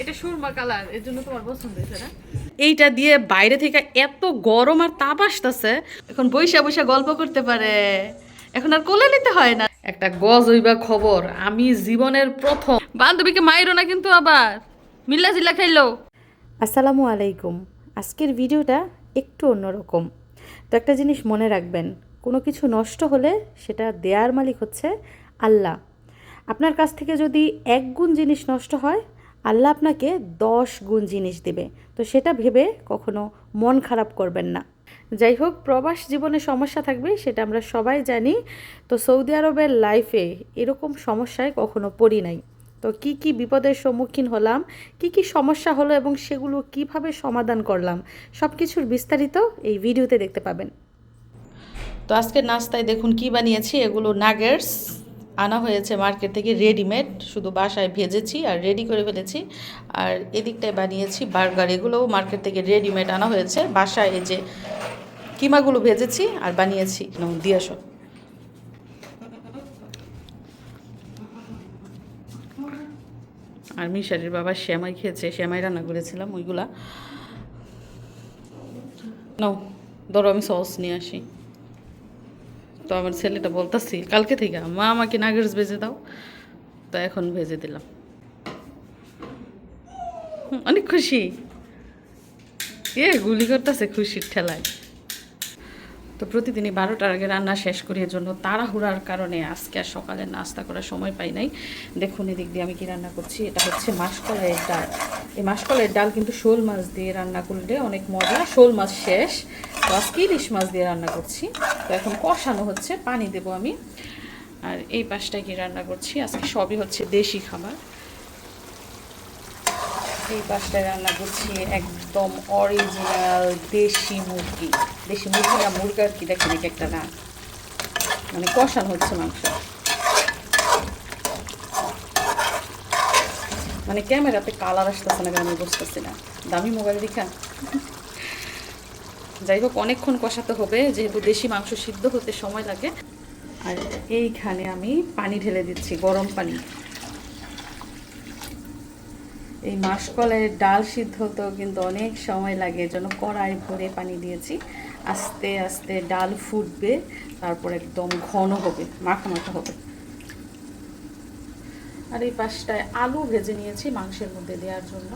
এটা সুরমা কালারের জন্য তোমার পছন্দ হয়েছে না? এইটা দিয়ে বাইরে থেকে এত গরম আর তাপ আসতেছে। এখন বৈশা বৈশা গল্প করতে পারে। এখন আর কোলে নিতে হয় না। একটা গজ হইবা খবর আমি জীবনের প্রথম। বান্ধবীকে মাইরো না কিন্তু আবার। মিল্লা জিল্লা খাইলো। আসসালামু আলাইকুম। আজকের ভিডিওটা একটু অন্যরকম। তো একটা জিনিস মনে রাখবেন কোনো কিছু নষ্ট হলে সেটা দেয়ার মালিক হচ্ছে আল্লাহ। আপনার কাছ থেকে যদি এক গুণ জিনিস নষ্ট হয় আল্লাহ আপনাকে দশ গুণ জিনিস দেবে। তো সেটা ভেবে কখনো মন খারাপ করবেন না। যাই হোক, প্রবাস জীবনে সমস্যা থাকবে, সেটা আমরা সবাই জানি। তো সৌদি আরবের লাইফে এরকম সমস্যায় কখনো পড়ি নাই। তো কি কি বিপদের সম্মুখীন হলাম, কি কি সমস্যা হলো এবং সেগুলো কীভাবে সমাধান করলাম সব কিছুর বিস্তারিত এই ভিডিওতে দেখতে পাবেন। তো আজকে নাস্তায় দেখুন কি বানিয়েছি, এগুলো নাগেটস আনা হয়েছে মার্কেট থেকে রেডিমেড, শুধু বাসায় ভেজেছি আর রেডি করে ফেলেছি। আর এদিকটায় বানিয়েছি বার্গার, এগুলোও মার্কেট থেকে রেডিমেড আনা হয়েছে। বাসায় এই যে কিমাগুলো ভেজেছি আর বানিয়েছি। দিয়ে আসো। আর মিশারির বাবা শ্যামাই খেয়েছে, শ্যামাই রান্না করেছিলাম, ওইগুলা। নাও, ধরো আমি সস নিয়ে আসি। তো আমার ছেলেটা বলতাছি, কালকে থেকে মা আমাকে নাগেটস ভেজে দাও। তো এখন ভেজে দিলাম। অনেক খুশি। এ, গুলি করতেছে খুশির ঠেলায়। তো প্রতিদিনই বারোটার আগে রান্না শেষ করি, এর জন্য তাড়াহুড়ার কারণে আজকে আর সকালে নাস্তা করার সময় পাই নাই। দেখুন এদিক দিয়ে আমি কি রান্না করছি। এটা হচ্ছে মাসকলাইয়ের ডাল। এই মাসকলের ডাল কিন্তু শোল মাছ দিয়ে রান্না করলে অনেক মজা। শোল মাছ শেষ। আজকে ইলিশ মাছ দিয়ে রান্না করছি। তো এখন কষানো হচ্ছে, পানি দেবো আমি। আর এই পাশটায় কি রান্না করছি। আজকে সবই হচ্ছে দেশি খাবার। এই পাশটায় রান্না করছি একদম অরিজিনাল দেশি মুরগি। দেশি মুরগি না, মুরগি আর কি দেখেন এক একটা না মানে কষানো হচ্ছে মাংস। মানে ক্যামেরাতে কালার আসতেছে না আমি বুঝতেছি না। দামি মোবাইল দেখা। যাই হোক, অনেকক্ষণ কষাতে হবে, যেহেতু দেশি মাংস সিদ্ধ হতে সময় লাগে। আর এইখানে আমি পানি ঢেলে দিচ্ছি, গরম পানি। এই মাসকলের ডাল সিদ্ধ হতেও কিন্তু অনেক সময় লাগে এজন্য কড়াই ভরে পানি দিয়েছি। আস্তে আস্তে ডাল ফুটবে, তারপর একদম ঘন হবে, মাখা মাখা হবে। আর এই পাশটায় আলু ভেজে নিয়েছি মাংসের মধ্যে দেওয়ার জন্য।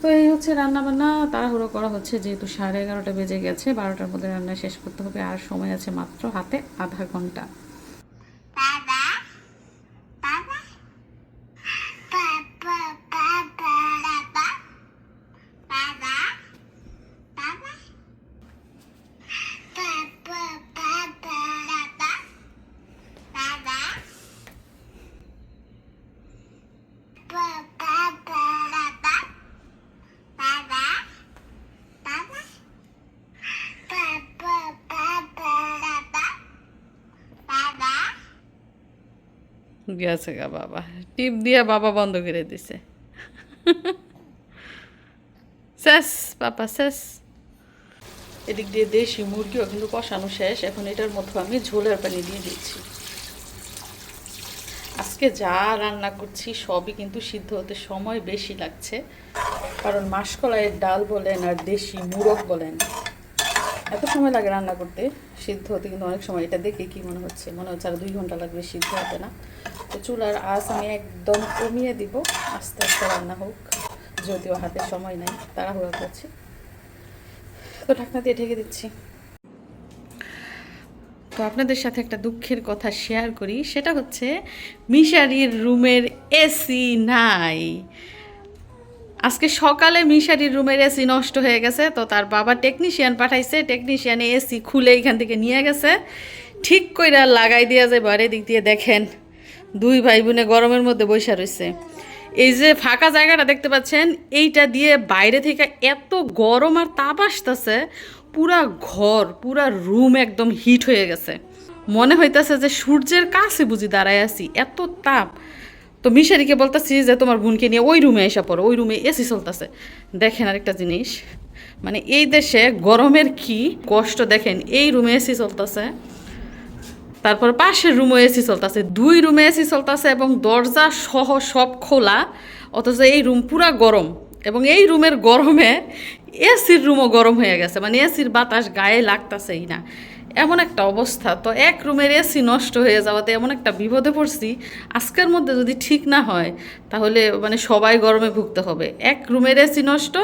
তো এই হচ্ছে রান্নাবান্না, তাড়াহুড়ো করা হচ্ছে যেহেতু সাড়ে এগারোটা বেজে গেছে, বারোটার মধ্যে রান্না শেষ করতে হবে, আর সময় আছে মাত্র হাতে আধা ঘণ্টা। গেছে গা বাবা। টিপ দিয়ে বাবা বন্ধ করে দিছে। শেষ পাপা শেষ এদিক দিয়ে দেশি মুরগিও কিন্তু কষানো শেষ। এখন এটার মধ্যে আমি ঝোলের পানি দিয়ে দিচ্ছি। আজকে যা রান্না করছি সবই কিন্তু সিদ্ধ হতে সময় বেশি লাগছে। কারণ মাসকলাইয়ের ডাল বলেন আর দেশি মুরগ বলেন। এত সময় লাগে রান্না করতে। সিদ্ধ হতে কিন্তু অনেক সময়। এটা দেখে কি মনে হচ্ছে? মনে হচ্ছে আর দুই ঘণ্টা লাগবে সিদ্ধ হতে না। তো চুলার আঁচ আমি একদম কমিয়ে দিব। আস্তে আস্তে রান্না হোক, যদিও হাতে সময় নাই, তাড়াহুড়া করছি। তো ঢাকনা দিয়ে ঢেকে দিচ্ছি। তো আপনাদের সাথে একটা দুঃখের কথা শেয়ার করি, সেটা হচ্ছে মিশারির রুমের এসি নাই। আজকে সকালে মিশারির রুমের এসি নষ্ট হয়ে গেছে, তো তার বাবা টেকনিশিয়ান পাঠাইছে টেকনিশিয়ানে এসি খুলে এখান থেকে নিয়ে গেছে। ঠিক কইরা লাগাই দিয়া যায় বারে দিক দিয়ে দেখেন। দুই ভাই বোনে গরমের মধ্যে বৈশা রয়েছে এই যে ফাঁকা জায়গাটা দেখতে পাচ্ছেন, এইটা দিয়ে বাইরে থেকে এত গরম আর তাপ আসতেছে, পুরা ঘর, পুরা রুম একদম হিট হয়ে গেছে। মনে হইতেছে যে সূর্যের কাছে বুঝি দাঁড়ায় আছি, এত তাপ। তো মিশারিকে বলতেছি যে তোমার বোনকে নিয়ে ওই রুমে এসে পড়ো, ওই রুমে এসি চলতেছে। দেখেন আরেকটা জিনিস মানে এই দেশে গরমের কি কষ্ট দেখেন, এই রুমে এসি চলতেছে। তারপর পাশের রুমে এসি চলতেছে, দুই রুমে এসি চলতেছে এবং দরজা সহ সব খোলা, অথচ এই রুম পুরা গরম এবং এই রুমের গরমে এসির রুমও গরম হয়ে গেছে মানে এসির বাতাস গায়ে লাগতেছেই না। এমন একটা অবস্থা, তো এক রুমের এসি নষ্ট হয়ে যাওয়াতে এমন একটা বিপদে পড়ছি, আজকের মধ্যে যদি ঠিক না হয়, তাহলে মানে সবাই গরমে ভুগতে হবে। এক রুমের এসি নষ্ট,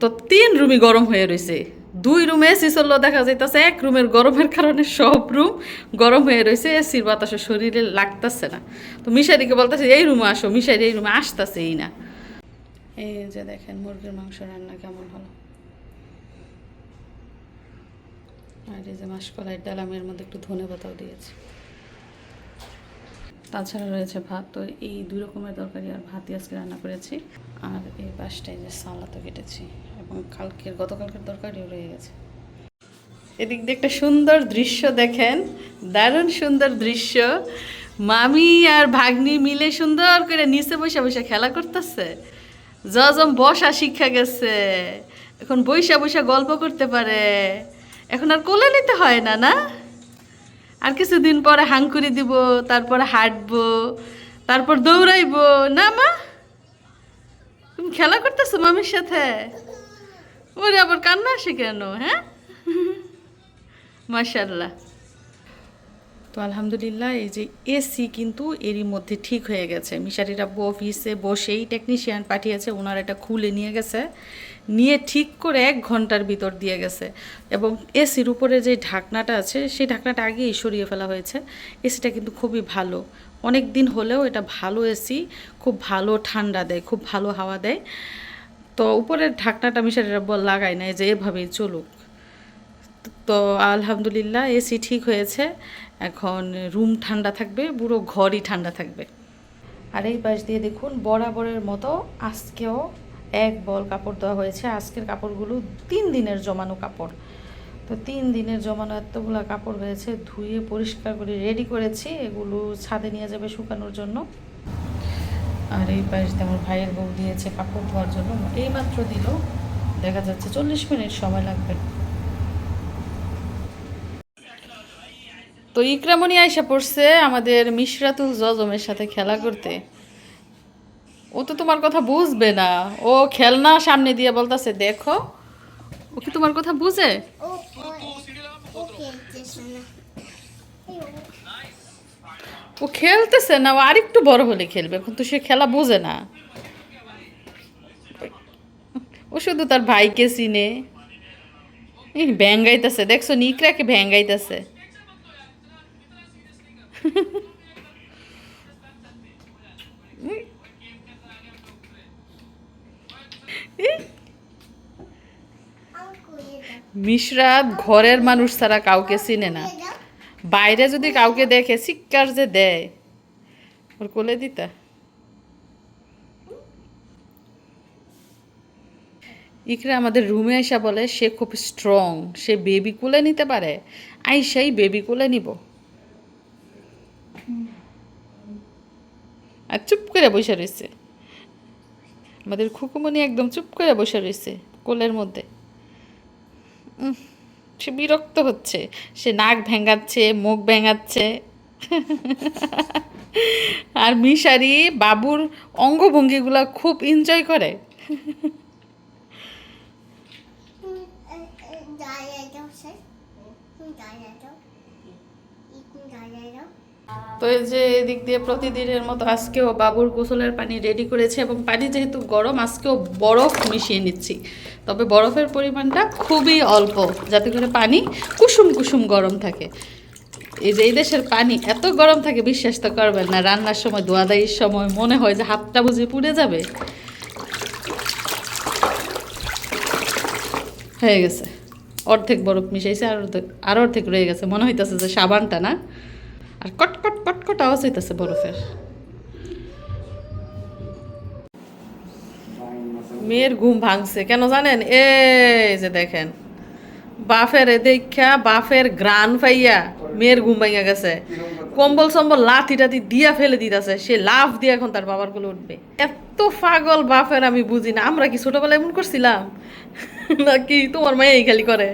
তো তিন রুমই গরম হয়ে রয়েছে দুই রুমে এসি চললেও দেখা যাইতেছে, এক রুমের গরমের কারণে সব রুম গরম হয়ে রয়েছে এসির বাতাসে শরীরে লাগতেছে না। তো মিশারিকে বলতেছে, এই রুমে আসো মিশারি এই রুমে আসতেছেই না। এই যে দেখেন, মুরগির মাংস রান্না কেমন হলো। আর এই যে মাসকলাইয়ের ডাল, আমি এর মধ্যে একটু ধনে পাতাও দিয়েছি। তাছাড়া রয়েছে ভাত, তো এই দুই রকমের তরকারি আর ভাতই আজকে রান্না করেছি। আর এই পাশটায় যে সালাদও কেটেছি। কালকের, গতকালকের তরকারিও রয়ে গেছে। এদিক দিয়ে একটা সুন্দর দৃশ্য দেখেন। দারুণ সুন্দর দৃশ্য। মামি আর ভাগ্নি মিলে সুন্দর করে নিচে বসে বসে খেলা করতেছে। জজম বসা শিক্ষা গেছে। এখন বৈশা বৈশা গল্প করতে পারে। এখন আর কোলে নিতে হয় না না? আর কিছুদিন পরে হাঙ্কুরি দিব, তারপরে হাঁটবো, তারপর দৌড়াইবো। না মা? তুমি খেলা করতেছো মামির সাথে? ওরে আবার কান্না আসে কেন হ্যাঁ? মাশাল্লাহ তো আলহামদুলিল্লাহ, এই যে এসি কিন্তু এরই মধ্যে ঠিক হয়ে গেছে। মিশারির আব্বু অফিসে বসেই টেকনিশিয়ান পাঠিয়েছে ওনার এটা খুলে নিয়ে গেছে। নিয়ে ঠিক করে এক ঘণ্টার ভিতর দিয়ে গেছে। এবং এসির উপরে যে ঢাকনাটা আছে, সেই ঢাকনাটা আগেই সরিয়ে ফেলা হয়েছে। এসিটা কিন্তু খুবই ভালো। অনেক দিন হলেও এটা ভালো এসি, খুব ভালো ঠান্ডা দেয়, খুব ভালো হাওয়া দেয়। তো উপরের ঢাকনাটা মিশারির আব্বু আর লাগায় না এই যে এভাবেই চলুক। তো আলহামদুলিল্লাহ এসি ঠিক হয়েছে। এখন রুম ঠান্ডা থাকবে, পুরো ঘরই ঠান্ডা থাকবে। আর এই পাশ দিয়ে দেখুন, বরাবরের মতো আজকেও এক বল কাপড় দেওয়া হয়েছে। আজকের কাপড়গুলো তিন দিনের জমানো কাপড়। তো তিন দিনের জমানো এতগুলো কাপড় হয়েছে, ধুয়ে পরিষ্কার করে রেডি করেছি। এগুলো ছাদে নিয়ে যাবে শুকানোর জন্য। আর এই পাশ আমার ভাইয়ের বউ দিয়েছে কাপড় ধোয়ার জন্য। এই মাত্র দিল, দেখা যাচ্ছে চল্লিশ মিনিট সময় লাগবে। তো ইকরামণি আয়সা পড়ছে আমাদের মিশরাতুল জজমের সাথে খেলা করতে। ও তো তোমার কথা বুঝবে না। ও খেলনা সামনে দিয়ে বলতেছে, দেখো, ও কি তোমার কথা বুঝে ও ও খেলতেছে না ও খেলতেছে না, ও আরেকটু বড় হলে খেলবে তো সে খেলা বোঝে না। ও শুধু তার ভাইকে চিনে। ভ্যাঙ্গাইতেছে, দেখছ নিকরাকে ভ্যাঙ্গাইতেছে। মিশরাত ঘরের মানুষ ছাড়া কাউকে চিনে না। বাইরে যদি কাউকে দেখে, চিৎকার যে দেয়, ওর কোলে দিতা। ইকরা আমাদের রুমে আইসা বলে, সে খুব স্ট্রং সে বেবি কোলে নিতে পারে। আই সেই বেবি কোলে নিব। আর চুপ করে বসে রয়েছে। আমাদের খুকুমনি একদম চুপ করে বসে রয়েছে কোলের মধ্যে। সে বিরক্ত হচ্ছে। সে নাক ভেঙাচ্ছে, মুখ ভেঙাচ্ছে। আর মিশারি বাবুর অঙ্গভঙ্গিগুলো খুব এনজয় করে। স্যার তো এই যে এদিক দিয়ে প্রতিদিনের মতো আজকেও বাবুর গোসলের পানি রেডি করেছে এবং পানি যেহেতু গরম, আজকেও বরফ মিশিয়ে নিচ্ছি। তবে বরফের পরিমাণটা খুবই অল্প, যাতে করে পানি কুসুম কুসুম গরম থাকে। এই যে এই দেশের পানি এত গরম থাকে, বিশ্বাস তো করবেন না, রান্নার সময় দোয়াদাইয়ের সময়, মনে হয় যে হাতটা বুঝে পুড়ে যাবে। হয়ে গেছে। অর্ধেক বরফ মিশাইছে আর অর্ধেক আর অর্ধেক রয়ে গেছে। মনে হইতেছে যে সাবানটা না? আর কটকট কট কট কট আওয়াজ হইতেছে বরফের মেয়ের ঘুম ভাঙছে। কেন জানেন? এই যে দেখেন। বাফের এ দেখা বাফের গ্রান পাইয়া মেয়ের ঘুম ভাঙিয়া গেছে। কম্বল সম্বল লাথি টাথি দিয়া ফেলে দিতেছে। সে লাভ দিয়ে এখন তার বাবার কোলে উঠবে। এত পাগল বাফের আমি বুঝি না। আমরা কি ছোটবেলায় এমন করছিলাম? নাকি তোমার মাই খালি করে?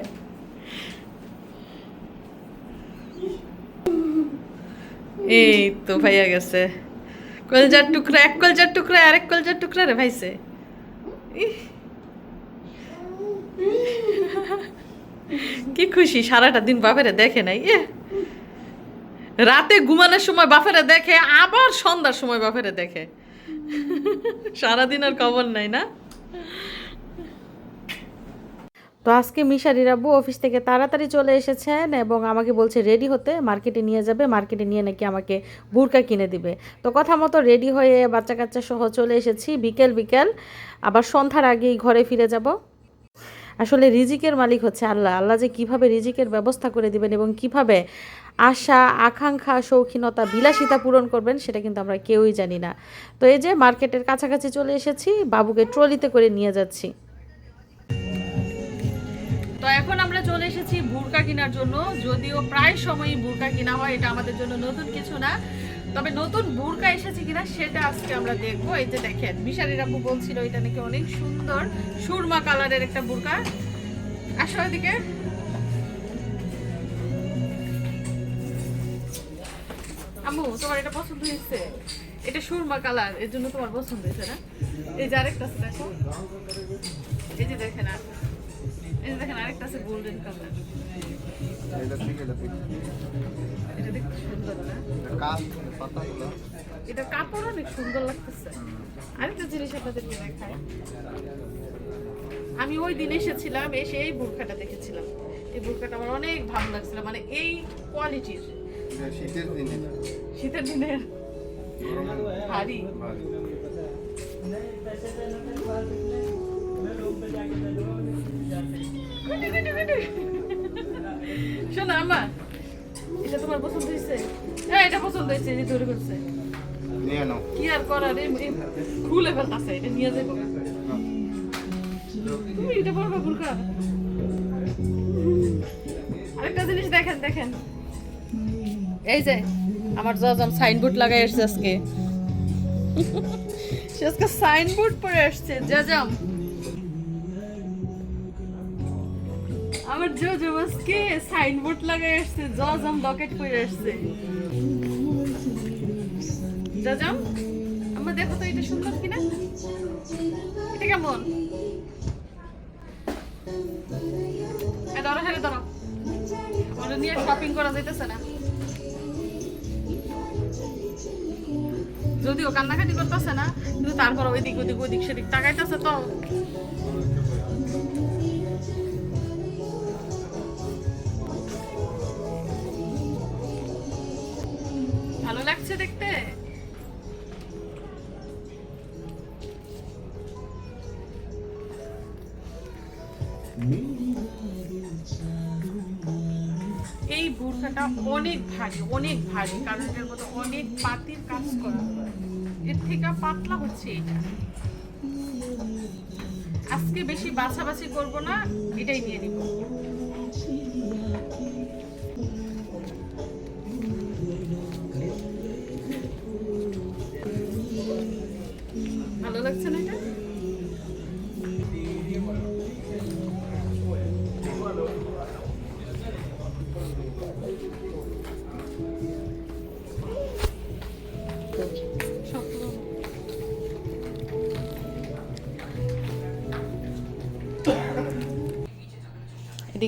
এই তো ভাইয়া গেছে। কলজার টুকরা, এক কলজার টুকরা, আরেক কলজার টুকরা রে ভাইছে। কি খুশি, সারাটা দিন বাপেরে দেখে নাই ইয়ে রাতে ঘুমানোর সময় বাপেরে দেখে, আবার সন্ধ্যার সময় বাপেরে দেখে। সারাদিন আর খবর নাই না। তো আজকে মিশারির আব্বু অফিস থেকে তাড়াতাড়ি চলে এসেছেন এবং আমাকে বলছে, রেডি হতে, মার্কেটে নিয়ে যাবে, মার্কেটে নিয়ে নাকি আমাকে বুরকা কিনে দিবে। তো কথা মতো রেডি হয়ে বাচ্চা কাচ্চা সহ চলে এসেছি, বিকেল বিকেল। আবার সন্ধ্যার আগেই ঘরে ফিরে যাব। আসলে রিজিকের মালিক হচ্ছে আল্লাহ। আল্লাহ যে কীভাবে রিজিকের ব্যবস্থা করে দিবেন এবং কীভাবে আশা, আকাঙ্ক্ষা, শৌখিনতা, বিলাসিতা পূরণ করবেন, সেটা কিন্তু আমরা কেউই জানি না। তো এই যে মার্কেটের কাছাকাছি চলে এসেছি, বাবুকে ট্রলিতে করে নিয়ে যাচ্ছি। বুরকা কেনার জন্য, যদিও প্রায় সময়ই বুরকা কিনা হয়, এটা আমাদের জন্য নতুন কিছু না। তবে নতুন বুরকা এসেছে কিনা সেটা আজকে আমরা দেখব। এই যে দেখেন মিশারির আপু বলছিল, এটা নাকি অনেক সুন্দর সুরমা কালারের একটা বুরকা। আসো এদিকে। আম্মু, তোমার এটা পছন্দ হয়েছে? এটা সুরমা কালার, এর জন্য তোমার পছন্দ হয়েছে না? এই যে আরেকটা দেখো। এই যে দেখেন আর এই দেখেন আরেকটা আছে গোল্ডেন কালার এটা ঠিক এটা ঠিক। এটা দেখতে সুন্দর না? এটা কাজ পাতাগুলো। এটা কাপড় অনেক সুন্দর লাগতেছে। আরেকটা জিনিস আপনাদেরকে দেখাই। আমি ওই দিন এসেছিলাম এসে এই বুরখাটা দেখেছিলাম। এই বুরখাটা আমার অনেক ভালো লাগছিল মানে এই কোয়ালিটির শীতের দিনে। শীতের দিনের ভারী। শোনো আমার এটা তোমার পছন্দ হয়েছে? হ্যাঁ এটা পছন্দ হয়েছে যে তৈরি করছে নিয়ে নাও। কি আর করার খুলে ফেলতাছে এটা নিয়ে যাব তুমি এটা পড়বে বুরকা আরেকটা জিনিস দেখেন দেখেন। এই যে আমার জজম সাইনবোর্ড লাগাই আসছে আজকে। সে আজকে সাইনবোর্ড পরে আসছে জজম আমার জজম আজকে সাইনবোর্ড লাগাই আসছে জজম লকেট পরে আসছে। জজম আমার দেখো তো এটা সুন্দর কিনা? এটা কেমন? ধরো হ্যাঁ ধরো। ওটা নিয়ে শপিং করা যাইতেছে না। যদিও কান্নাকাটি করতেছে না, কিন্তু তারপর ওইদিক ওইদিক ওইদিক, সেদিক তাকাইতেছে তো। এই বুরখাটা অনেক ভারী অনেক ভারী। কারণ এটার মধ্যে অনেক পাতির কাজ করা। এর থেকে পাতলা হচ্ছে এটা আজকে বেশি বাছাবাছি করব না, এটাই নিয়ে নিব।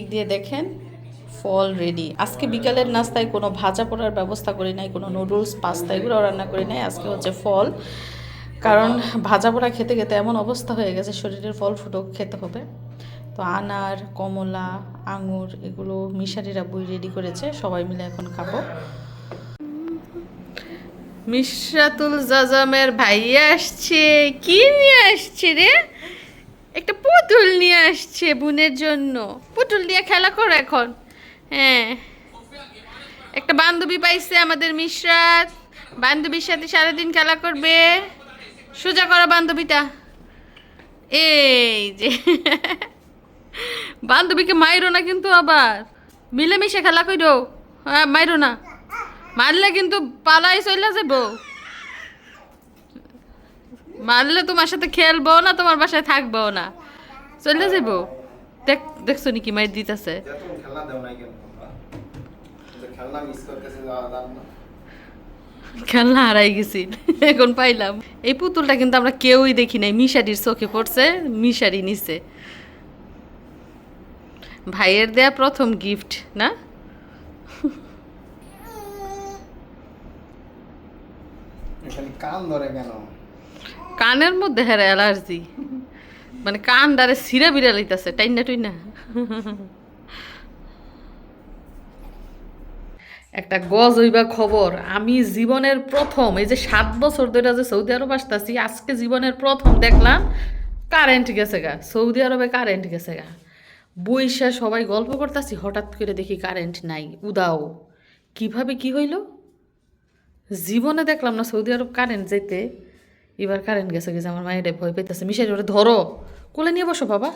এদিক দিয়ে দেখেন ফল রেডি আজকে বিকালের নাস্তায় কোনো ভাজা পোড়ার ব্যবস্থা করি নাই, কোনো নুডলস পাস্তা এগুলো রান্না করি নাই, আজকে হচ্ছে ফল কারণ ভাজা পোড়া খেতে খেতে এমন অবস্থা হয়ে গেছে, শরীরের ফল ফুটো খেতে হবে। তো আনার, কমলা, আঙুর এগুলো মিশারিরা বই রেডি করেছে, সবাই মিলে এখন খাব। মিশরাতুল জাজামের ভাইয়া আসছে, কি নিয়ে আসছে রে? একটা পুতুল নিয়ে আসছে বোনের জন্য। পুতুল দিয়ে খেলা করো এখন। হ্যাঁ। একটা বান্ধবী পাইছে আমাদের মিশ্রাত। বান্ধবীর সাথে সারাদিন খেলা করবে। সোজা করো বান্ধবীটা। এই যে। বান্ধবীকে মাইরো না কিন্তু আবার। মিলেমিশে খেলা করো হ্যাঁ মাইরো না। মারলে কিন্তু পালাই চলে যাব মারলে তোমার সাথে খেলব না তোমার বাসায় থাকব না। চলে যাব দেখ দেখছ নাকি মাইর দিতেছে? খেলনা হারাই গেছি এখন পাইলাম। এই পুতুলটা কিন্তু আমরা কেউই দেখি নাই মিশারির চোখে পড়ছে মিশারি নিছে। ভাইয়ের দেয়া প্রথম গিফট না? খালি কান ধরে কেন? কানের মধ্যে হেরা অ্যালার্জি। মানে কান ডারে সিরা বিড়া লইতাছে টাইনা টুইনা। একটা গজ হইবা খবর, আমি জীবনের প্রথম, এই যে সাত বছর ধরে যে সৌদি আরব আসতেছি, আজকে জীবনের প্রথম দেখলাম কারেন্ট গেছে গা, সৌদি আরবে কারেন্ট গেছে গা। বইসা সবাই গল্প করতেছি, হঠাৎ করে দেখি কারেন্ট নাই, উদাও। কীভাবে কি হইল? জীবনে দেখলাম না সৌদি আরব কারেন্ট যেতে এবার কারেন্ট গেছে গেছে, আমার মায়ের ভয় পেতেছে মিশাই ওরে ধরো, কোলে নিয়ে বসো বাবা।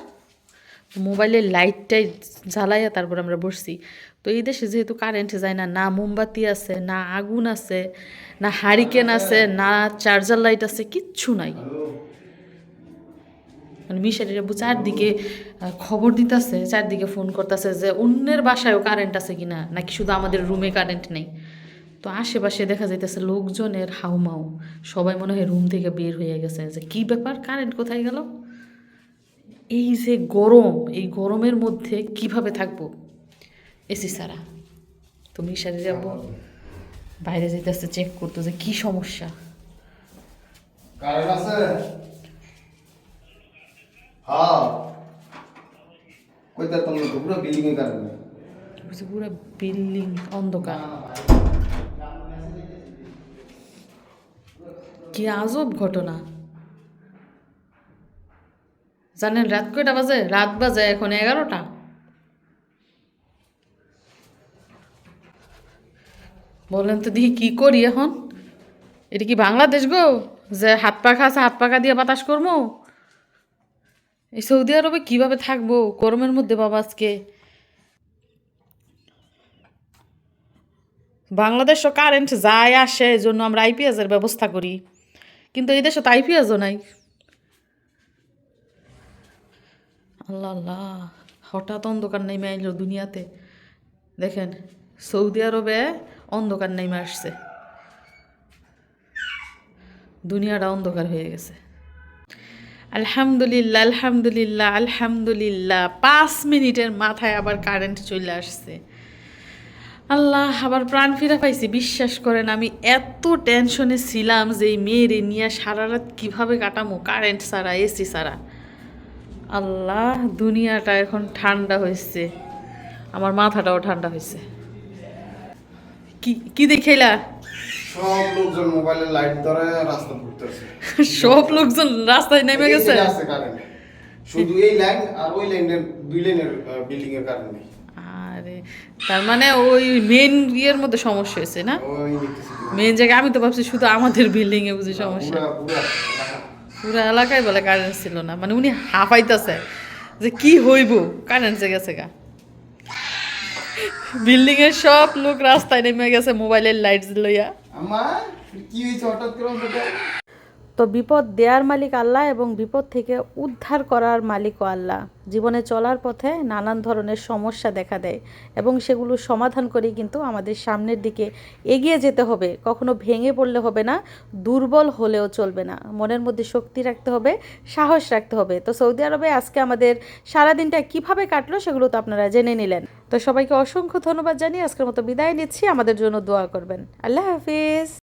মোবাইলের লাইটটাই জ্বালাইয়া তারপর আমরা বসছি। তো এই দেশে যেহেতু কারেন্ট যায় না না মোমবাতি আছে, না আগুন আছে, না হারিকেন আছে, না চার্জার লাইট আছে, কিচ্ছু নাই। মানে মিশারির চারদিকে খবর দিতেছে, চারদিকে ফোন করতেছে যে অন্যের বাসায়ও কারেন্ট আছে কিনা, নাকি শুধু আমাদের রুমে কারেন্ট নেই? তো আশেপাশে দেখা যাইতেছে লোকজনের হাউমাউ। সবাই মনে হয় রুম থেকে বের হয়ে গেছে। যে কি ব্যাপার? কারেন্ট কোথায় গেল? এই যে গরম এই গরমের মধ্যে কীভাবে থাকব? এসি সারা। তো মিশারির আব্বু বাইরে যেতেছে চেক করতো যে কি সমস্যা। হ্যাঁ। পুরো বিল্ডিং পুরো অন্ধকার। কি আজব ঘটনা। জানেন, রাত কয়টা বাজে? রাত বাজে এখন এগারোটা। বলেন তো দেখি কি করি এখন। এটা কি বাংলাদেশ গো? যে হাত পাখা আছে, হাত পাখা দিয়ে বাতাস করব? এই সৌদি আরবে কীভাবে থাকব? গরমের মধ্যে বাবা আজকে। বাংলাদেশও কারেন্ট যায়, আসে এই জন্য আমরা আইপিএসের ব্যবস্থা করি। কিন্তু এই দেশে তো আইপিএসও নাই। আল্লাহ আল্লাহ, হঠাৎ অন্ধকার নেমে আইলো দুনিয়াতে। দেখেন, সৌদি আরবে অন্ধকার নেমে আসছে। দুনিয়াটা অন্ধকার হয়ে গেছে। আলহামদুলিল্লাহ আলহামদুলিল্লাহ আলহামদুলিল্লাহ, পাঁচ মিনিটের মাথায় আবার কারেন্ট চলে আসছে। আল্লাহ আবার প্রাণ ফিরে পাইছি। বিশ্বাস করেন আমি এত টেনশনে ছিলাম যে এই মেয়েরে নিয়ে সারা রাত কীভাবে কাটামো কারেন্ট ছাড়া এসি ছাড়া। আল্লাহ দুনিয়াটা এখন ঠান্ডা হয়েছে আমার মাথাটাও ঠান্ডা হয়েছে কি কি দেখাইলা? সব লোকজন মোবাইলের লাইট ধরে রাস্তা ঘুরতেছে। সব লোকজন রাস্তায় নেমে গেছে? শুধু এই লাইন আর ওই লাইনের দুই লাইনের বিল্ডিং এর নেই। আরে তার মানে ওই মেন ইয়ের মধ্যে সমস্যা হয়েছে না? মেন জায়গায় আমি তো ভাবছি শুধু আমাদের বিল্ডিং এ বুঝি সমস্যা। পুরা এলাকায় বলে কারেন্ট ছিল না। মানে উনি হাঁপাইতেছে যে কি হইব? কারেন্ট যে গেছে গা। বিল্ডিং এর সব লোক রাস্তায় নেমে গেছে মোবাইলের লাইট লইয়া। কি হয়েছে হঠাৎ করে তো বিপদ দেওয়ার মালিক আল্লাহ এবং বিপদ থেকে উদ্ধার করার মালিকও আল্লাহ। জীবনে চলার পথে নানান ধরনের সমস্যা দেখা দেয় এবং সেগুলো সমাধান করেই কিন্তু আমাদের সামনের দিকে এগিয়ে যেতে হবে। কখনো ভেঙে পড়লে হবে না, দুর্বল হলেও চলবে না। মনের মধ্যে শক্তি রাখতে হবে, সাহস রাখতে হবে। তো সৌদি আরবে আজকে আমাদের সারাদিনটা কীভাবে কাটলো সেগুলো তো আপনারা জেনে নিলেন। তো সবাইকে অসংখ্য ধন্যবাদ জানিয়ে আজকের মতো বিদায় নিচ্ছি। আমাদের জন্য দোয়া করবেন। আল্লাহ হাফিজ।